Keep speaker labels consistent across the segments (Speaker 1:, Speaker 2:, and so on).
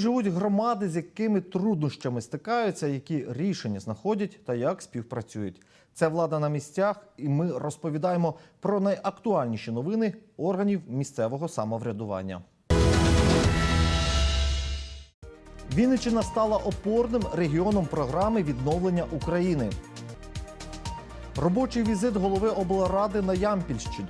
Speaker 1: Живуть громади, з якими труднощами стикаються, які рішення знаходять та як співпрацюють? Це влада на місцях, і ми розповідаємо про найактуальніші новини органів місцевого самоврядування. Вінниччина стала опорним регіоном програми відновлення України. Робочий візит голови облради на Ямпільщину.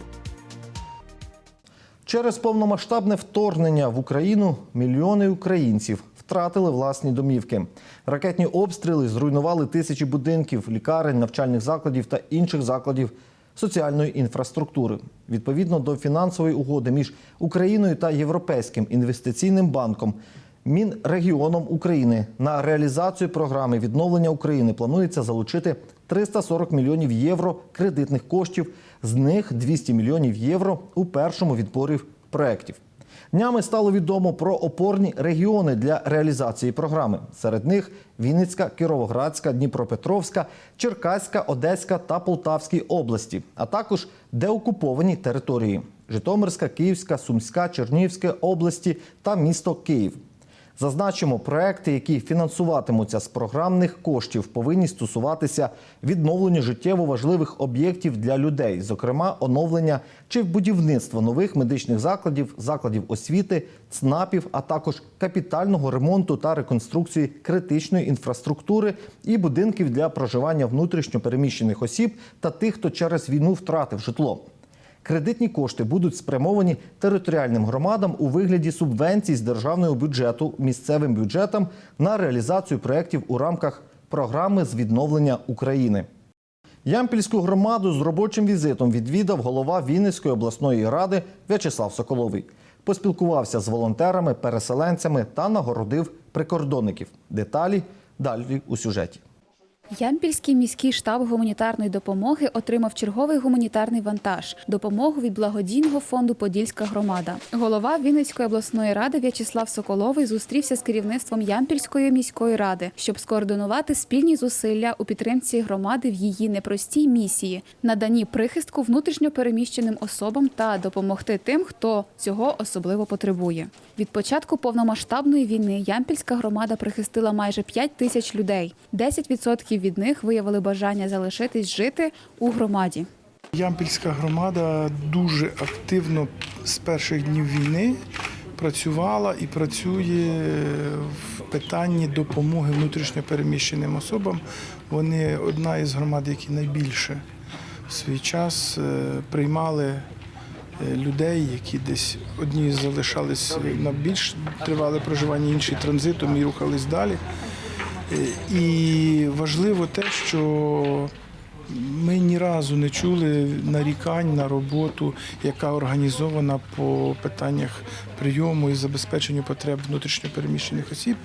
Speaker 1: Через повномасштабне вторгнення в Україну мільйони українців втратили власні домівки. Ракетні обстріли зруйнували тисячі будинків, лікарень, навчальних закладів та інших закладів соціальної інфраструктури. Відповідно до фінансової угоди між Україною та Європейським інвестиційним банком. Мінрегіоном України на реалізацію програми відновлення України планується залучити 340 мільйонів євро кредитних коштів, з них 200 мільйонів євро у першому відборі проєктів. Днями стало відомо про опорні регіони для реалізації програми. Серед них Вінницька, Кіровоградська, Дніпропетровська, Черкаська, Одеська та Полтавські області, а також деокуповані території Житомирська, Київська, Сумська, Чернігівська області та місто Київ. Зазначимо, проекти, які фінансуватимуться з програмних коштів, повинні стосуватися відновлення життєво важливих об'єктів для людей, зокрема оновлення чи будівництва нових медичних закладів, закладів освіти, ЦНАПів, а також капітального ремонту та реконструкції критичної інфраструктури і будинків для проживання внутрішньо переміщених осіб та тих, хто через війну втратив житло. Кредитні кошти будуть спрямовані територіальним громадам у вигляді субвенцій з державного бюджету місцевим бюджетам на реалізацію проєктів у рамках програми з відновлення України. Ямпільську громаду з робочим візитом відвідав голова Вінницької обласної ради В'ячеслав Соколовий. Поспілкувався з волонтерами, переселенцями та нагородив прикордонників. Деталі далі у сюжеті.
Speaker 2: Ямпільський міський штаб гуманітарної допомоги отримав черговий гуманітарний вантаж допомогу від благодійного фонду Подільська громада. Голова Вінницької обласної ради В'ячеслав Соколовий зустрівся з керівництвом Ямпільської міської ради, щоб скоординувати спільні зусилля у підтримці громади в її непростій місії, наданні прихистку внутрішньо переміщеним особам та допомогти тим, хто цього особливо потребує. Від початку повномасштабної війни Ямпільська громада прихистила майже 5 тисяч людей. 10% від них виявили бажання залишитись жити у громаді.
Speaker 3: Ямпільська громада дуже активно з перших днів війни працювала і працює в питанні допомоги внутрішньо переміщеним особам. Вони одна із громад, які найбільше в свій час е, приймали е, людей, які десь одні залишались на більш тривале проживання, інші транзитом і рухались далі. І важливо те, що ми ні разу не чули нарікань на роботу, яка організована по питаннях прийому і забезпеченню потреб внутрішньопереміщених осіб.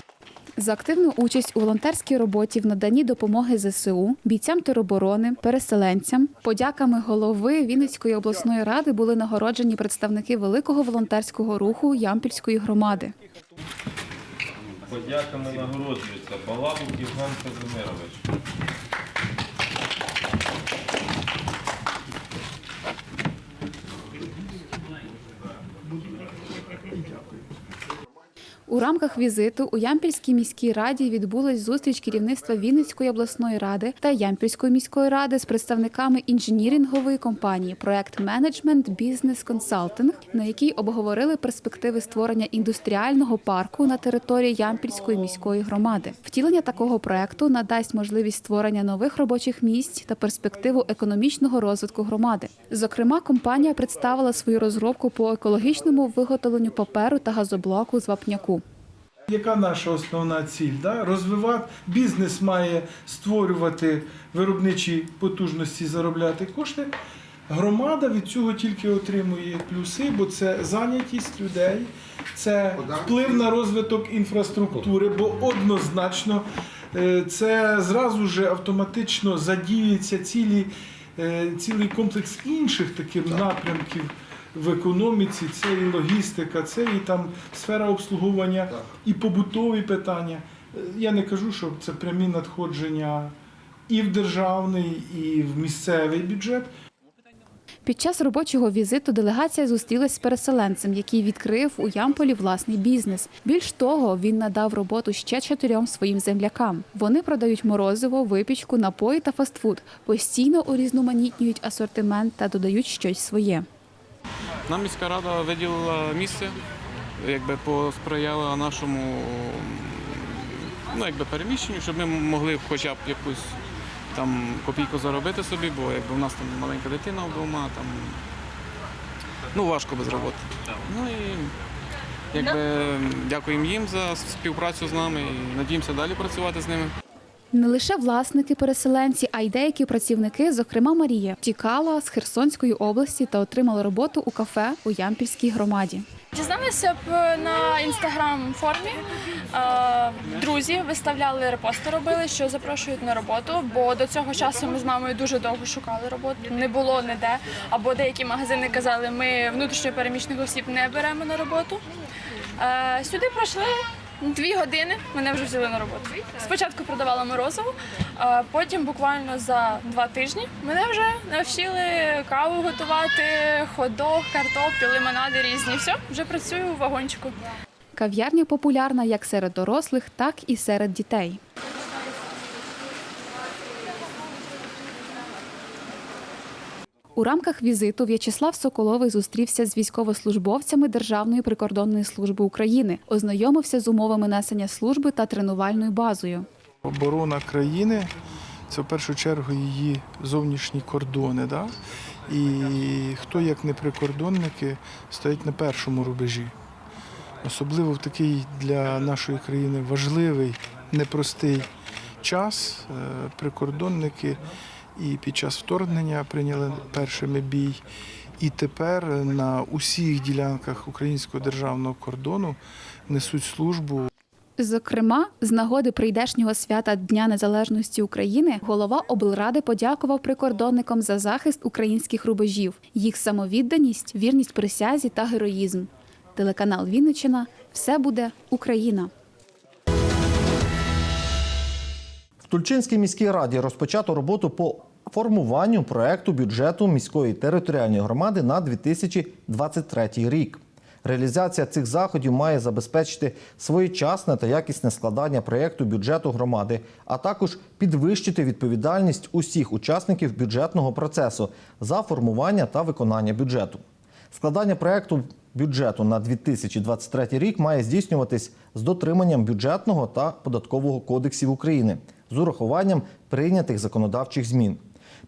Speaker 2: За активну участь у волонтерській роботі в наданні допомоги ЗСУ, бійцям тероборони, переселенцям, подяками голови Вінницької обласної ради були нагороджені представники великого волонтерського руху Ямпільської громади.
Speaker 4: Подяками нагороджується Балабук Євген Казимирович.
Speaker 2: У рамках візиту у Ямпільській міській раді відбулась зустріч керівництва Вінницької обласної ради та Ямпільської міської ради з представниками інженірингової компанії Проект Менеджмент Бізнес Консалтинг, на якій обговорили перспективи створення індустріального парку на території Ямпільської міської громади. Втілення такого проекту надасть можливість створення нових робочих місць та перспективу економічного розвитку громади. Зокрема, компанія представила свою розробку по екологічному виготовленню паперу та газоблоку з вапняку.
Speaker 3: Яка наша основна ціль? Да? Розвивати бізнес має створювати виробничі потужності, заробляти кошти. Громада від цього тільки отримує плюси, бо це зайнятість людей, це вплив на розвиток інфраструктури, бо однозначно е, це зразу ж автоматично задіюється цілі, е, цілий комплекс інших таких напрямків в економіці, це і логістика, це і там сфера обслуговування, і побутові питання. Е, Я не кажу, що це прямі надходження і в державний, і в місцевий бюджет.
Speaker 2: Під час робочого візиту делегація зустрілась з переселенцем, який відкрив у Ямполі власний бізнес. Більш того, він надав роботу ще чотирьом своїм землякам. Вони продають морозиво, випічку, напої та фастфуд, постійно урізноманітнюють асортимент та додають щось своє.
Speaker 5: Нам міська рада виділила місце, якби посприяла нашому ну, якби переміщенню, щоб ми могли хоча б якусь там копійку заробити собі, бо якби у нас там маленька дитина вдома, там ну важко без роботи. Ну і якби дякуємо їм за співпрацю з нами і надіємося далі працювати з ними.
Speaker 2: Не лише власники переселенці, а й деякі працівники, зокрема Марія, тікала з Херсонської області та отримала роботу у кафе у Ямпільській громаді.
Speaker 6: Дізналася б на інстаграм формі. Е, Друзі виставляли репости, робили, що запрошують на роботу. Бо до цього часу ми з мамою дуже довго шукали роботу. Не було ніде. Або деякі магазини казали, ми внутрішньо переміщених осіб не беремо на роботу. Е, Сюди пройшли. Дві години мене вже взяли на роботу. Спочатку продавала морозиво, а потім буквально за два тижні мене вже навчили каву готувати, ходок, картоплю, лимонади різні. Все, вже працюю в вагончику.
Speaker 2: Кав'ярня популярна як серед дорослих, так і серед дітей. У рамках візиту В'ячеслав Соколовий зустрівся з військовослужбовцями Державної прикордонної служби України, ознайомився з умовами несення служби та тренувальною базою.
Speaker 3: Оборона країни це в першу чергу її зовнішні кордони. Да? І хто, як не прикордонники, стоять на першому рубежі. Особливо в такий для нашої країни важливий, непростий час. е, Прикордонники і під час вторгнення прийняли першими бій. І тепер на усіх ділянках українського державного кордону несуть службу
Speaker 2: Зокрема, з нагоди прийдешнього свята Дня Незалежності України голова облради подякував прикордонникам за захист українських рубежів, їх самовідданість, вірність присязі та героїзм. Телеканал Вінниччина все буде Україна.
Speaker 1: Тульчинській міській раді розпочато роботу по формуванню проекту бюджету міської територіальної громади на 2023 рік. Реалізація цих заходів має забезпечити своєчасне та якісне складання проєкту бюджету громади, а також підвищити відповідальність усіх учасників бюджетного процесу за формування та виконання бюджету. Складання проєкту бюджету на 2023 рік має здійснюватись з дотриманням бюджетного та податкового кодексів України з урахуванням прийнятих законодавчих змін.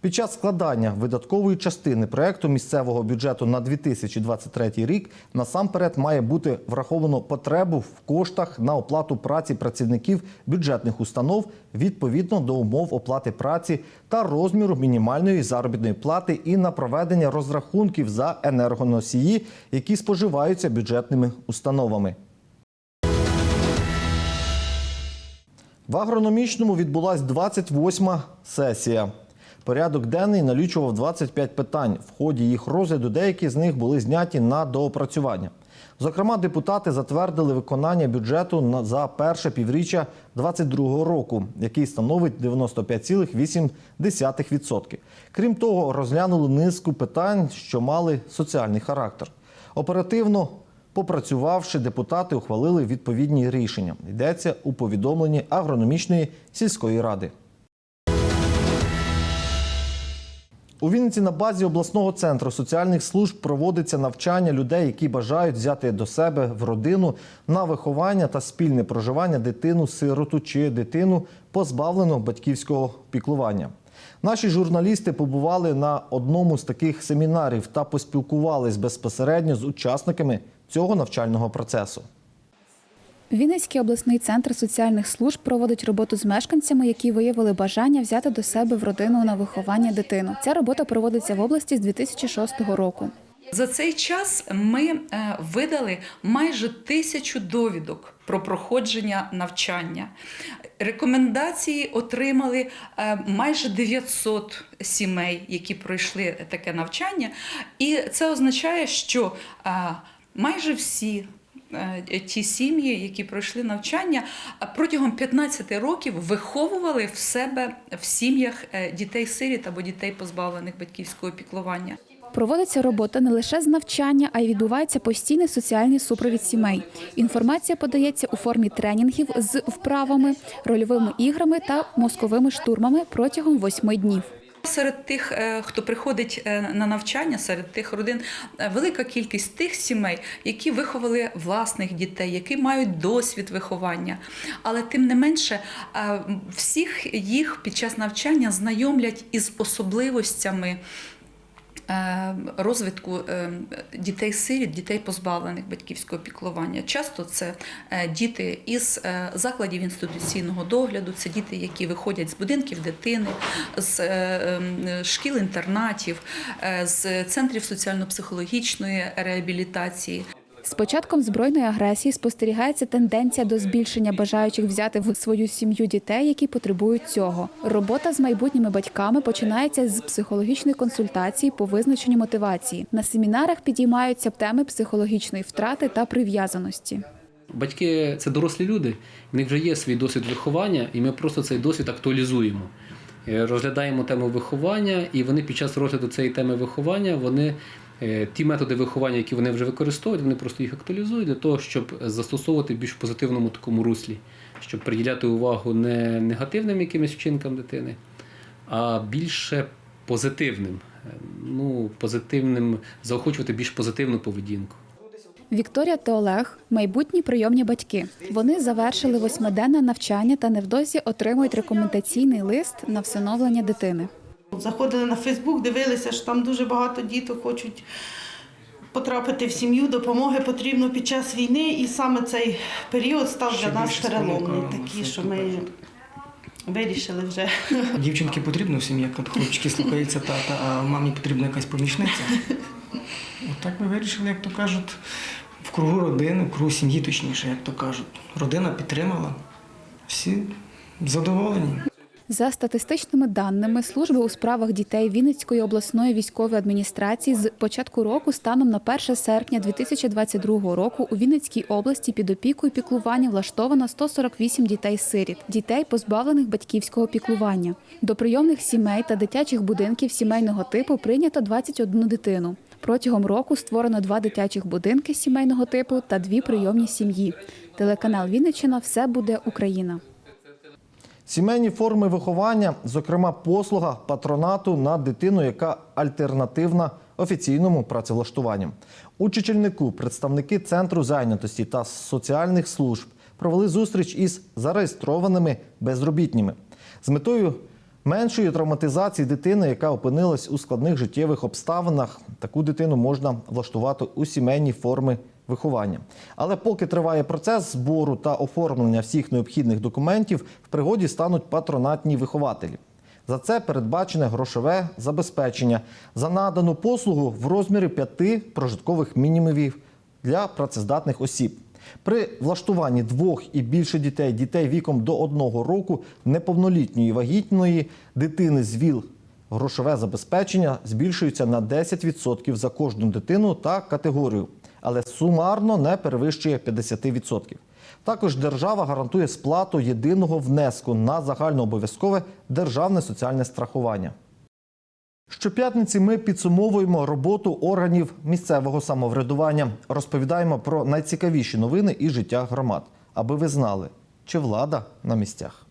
Speaker 1: Під час складання видаткової частини проекту місцевого бюджету на 2023 рік насамперед має бути враховано потребу в коштах на оплату праці працівників бюджетних установ відповідно до умов оплати праці та розміру мінімальної заробітної плати і на проведення розрахунків за енергоносії, які споживаються бюджетними установами. В агрономічному відбулась 28-ма сесія. Порядок денний налічував 25 питань. В ході їх розгляду деякі з них були зняті на доопрацювання. Зокрема, депутати затвердили виконання бюджету за перше півріччя 2022 року, який становить 95,8%. Крім того, розглянули низку питань, що мали соціальний характер. Оперативно Попрацювавши, депутати ухвалили відповідні рішення. Йдеться у повідомленні агрономічної сільської ради. У Вінниці на базі обласного центру соціальних служб проводиться навчання людей, які бажають взяти до себе в родину на виховання та спільне проживання дитину, сироту чи дитину, позбавлену батьківського піклування. Наші журналісти побували на одному з таких семінарів та поспілкувались безпосередньо з учасниками цього навчального процесу.
Speaker 2: Вінницький обласний центр соціальних служб проводить роботу з мешканцями, які виявили бажання взяти до себе в родину на виховання дитину. Ця робота проводиться в області з 2006 року.
Speaker 7: За цей час ми е, видали майже тисячу довідок про проходження навчання. Рекомендації отримали е, майже 900 сімей, які пройшли таке навчання. І це означає, що е, майже всі. е, Ті сім'ї, які пройшли навчання, протягом 15 років виховували в себе в сім'ях е, дітей-сиріт або дітей, позбавлених батьківського піклування.
Speaker 2: Проводиться робота не лише з навчання, а й відбувається постійний соціальний супровід сімей. Інформація подається у формі тренінгів з вправами, рольовими іграми та мозковими штурмами протягом восьми днів.
Speaker 7: Серед тих, е, хто приходить е, на навчання, серед тих родин, е, велика кількість тих сімей, які виховали власних дітей, які мають досвід виховання. Але тим не менше, всіх їх під час навчання знайомлять із особливостями. Е, Розвитку е, дітей-сиріт, дітей позбавлених батьківського піклування. Часто це е, діти із закладів інституційного догляду, це діти, які виходять з будинків дитини, з ем, шкіл-інтернатів, з центрів соціально-психологічної реабілітації.
Speaker 2: З початком збройної агресії спостерігається тенденція до збільшення бажаючих взяти в свою сім'ю дітей, які потребують цього. Робота з майбутніми батьками починається з психологічної консультації по визначенню мотивації. На семінарах підіймаються теми психологічної втрати та прив'язаності.
Speaker 8: Батьки це дорослі люди, в них вже є свій досвід виховання, і ми просто цей досвід актуалізуємо. Е, Розглядаємо тему виховання, і вони під час розгляду цієї теми виховання вони ті методи виховання, які вони вже використовують, вони просто їх актуалізують для того, щоб застосовувати в більш позитивному такому руслі, щоб приділяти увагу не негативним якимось вчинкам дитини, а більше позитивним. Е, Ну, позитивним, заохочувати більш позитивну поведінку.
Speaker 2: Вікторія та Олег майбутні прийомні батьки. Вони завершили восьмиденне навчання та невдовзі отримують рекомендаційний лист на всиновлення дитини.
Speaker 9: Заходили на Фейсбук, дивилися, що там дуже багато діток хочуть потрапити в сім'ю, допомоги потрібно під час війни, і саме цей період став для нас переломний, такий, що ми вирішили вже.
Speaker 10: Дівчинки потрібно в сім'ї, як хлопчики слухаються тата, а мамі потрібна якась помічниця. От так ми вирішили, як то кажуть, в кругу родини, в кругу сім'ї, точніше, як то кажуть. Родина підтримала, всі задоволені.
Speaker 2: За статистичними даними служби у справах дітей Вінницької обласної військової адміністрації з початку року станом на 1 серпня 2022 року у Вінницькій області під опікою піклування влаштовано 148 дітей-сиріт, дітей, позбавлених батьківського піклування. До прийомних сімей та дитячих будинків сімейного типу прийнято 21 дитину. Протягом року створено два дитячих будинки сімейного типу та дві прийомні сім'ї. Телеканал Вінниччина Все буде Україна.
Speaker 1: Сімейні форми виховання, зокрема послуга патронату на дитину, яка альтернативна офіційному працевлаштуванню. У Чечельнику представники центру зайнятості та соціальних служб провели зустріч із зареєстрованими безробітніми з метою меншої травматизації дитини, яка опинилась у складних життєвих обставинах. Таку дитину можна влаштувати у сімейні форми виховання. Але поки триває процес збору та оформлення всіх необхідних документів, в пригоді стануть патронатні вихователі. За це передбачене грошове забезпечення за надану послугу в розмірі п'яти прожиткових мінімумів для працездатних осіб. При влаштуванні двох і більше дітей, дітей віком до одного року, неповнолітньої вагітної дитини з ВІЛ грошове забезпечення збільшується на 10% за кожну дитину та категорію, але сумарно не перевищує 50%. Також держава гарантує сплату єдиного внеску на загальнообов'язкове державне соціальне страхування. Щоп'ятниці ми підсумовуємо роботу органів місцевого самоврядування, розповідаємо про найцікавіші новини і життя громад, аби ви знали, чи влада на місцях.